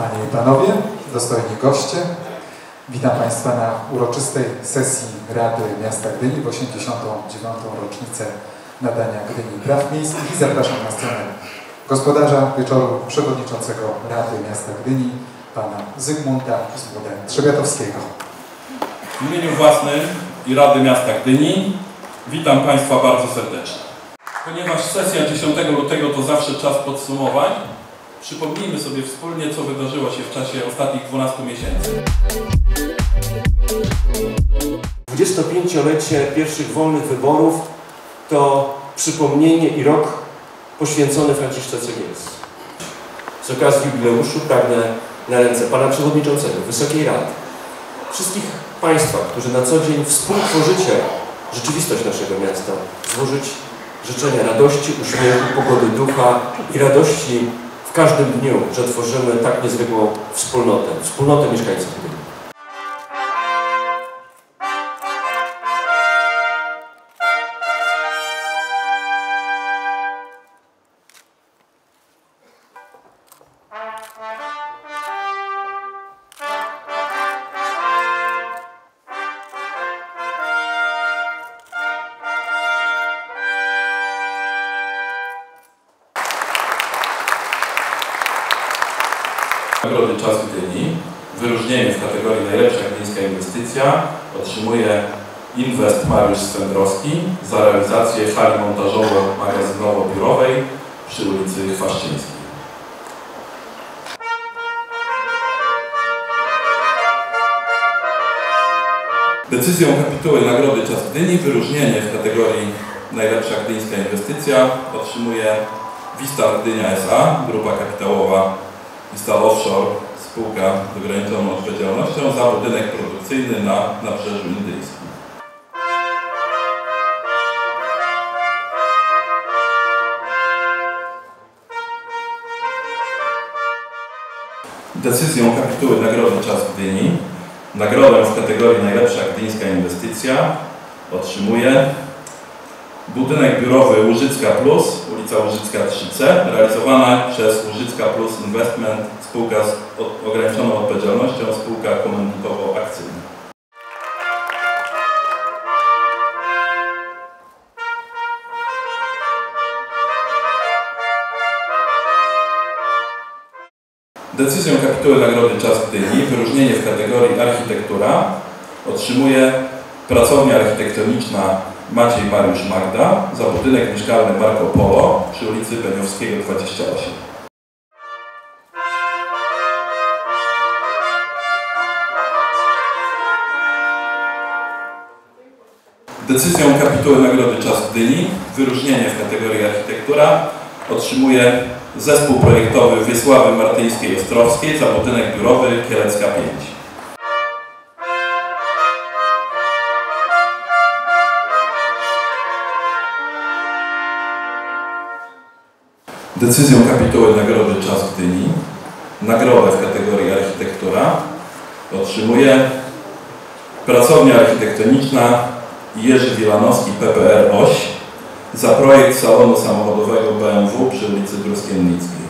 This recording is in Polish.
Panie i Panowie, dostojni goście, witam Państwa na uroczystej sesji Rady Miasta Gdyni w 89. rocznicę nadania Gdyni Praw Miejskich i zapraszam na scenę gospodarza wieczoru, przewodniczącego Rady Miasta Gdyni, pana Zygmunta Zbudę Trzebiatowskiego. W imieniu własnym i Rady Miasta Gdyni witam Państwa bardzo serdecznie. Ponieważ sesja 10 lutego to zawsze czas podsumowań, przypomnijmy sobie wspólnie, co wydarzyło się w czasie ostatnich 12 miesięcy. 25-lecie pierwszych wolnych wyborów to przypomnienie i rok poświęcony Franciszce Cegielsce. Z okazji jubileuszu pragnę na ręce Pana Przewodniczącego, Wysokiej Rady, wszystkich Państwa, którzy na co dzień współtworzycie rzeczywistość naszego miasta, złożyć życzenia radości, uśmiechu, pogody ducha i radości w każdym dniu, że tworzymy tak niezwykłą wspólnotę, wspólnotę mieszkańców Nagrody Czas Gdyni. Wyróżnienie w kategorii najlepsza gdyńska inwestycja otrzymuje Inwest Mariusz Swędrowski za realizację hali montażowo-magazynowo-biurowej przy ulicy Chwaszczyńskiej. Decyzją kapituły Nagrody Czas Gdyni wyróżnienie w kategorii najlepsza gdyńska inwestycja otrzymuje Vistar Gdynia S.A., grupa kapitałowa Vistal Offshore, spółka z ograniczoną odpowiedzialnością za budynek produkcyjny na Nabrzeżu Indyjskim. Decyzją kapituły Nagrody Czas Gdyni nagrodę w kategorii najlepsza gdyńska inwestycja otrzymuje budynek biurowy Łużycka Plus, ulica Łużycka 3C, realizowana przez Łużycka Plus Investment, spółka z ograniczoną odpowiedzialnością, spółka komandytowo-akcyjna. Decyzją kapituły Nagrody Czas Gdyni wyróżnienie w kategorii architektura otrzymuje pracownia architektoniczna Maciej Mariusz Magda za budynek mieszkalny Marco Polo przy ulicy Beniowskiego 28. Decyzją kapituły Nagrody Czas Gdyni wyróżnienie w kategorii architektura otrzymuje zespół projektowy Wiesławy Martyńskiej-Ostrowskiej za budynek biurowy Kielecka 5. Decyzją kapituły Nagrody Czas Gdyni nagrodę w kategorii architektura otrzymuje pracownia architektoniczna Jerzy Wielanowski PPR OŚ za projekt salonu samochodowego BMW przy ulicy Bruskiennickiej.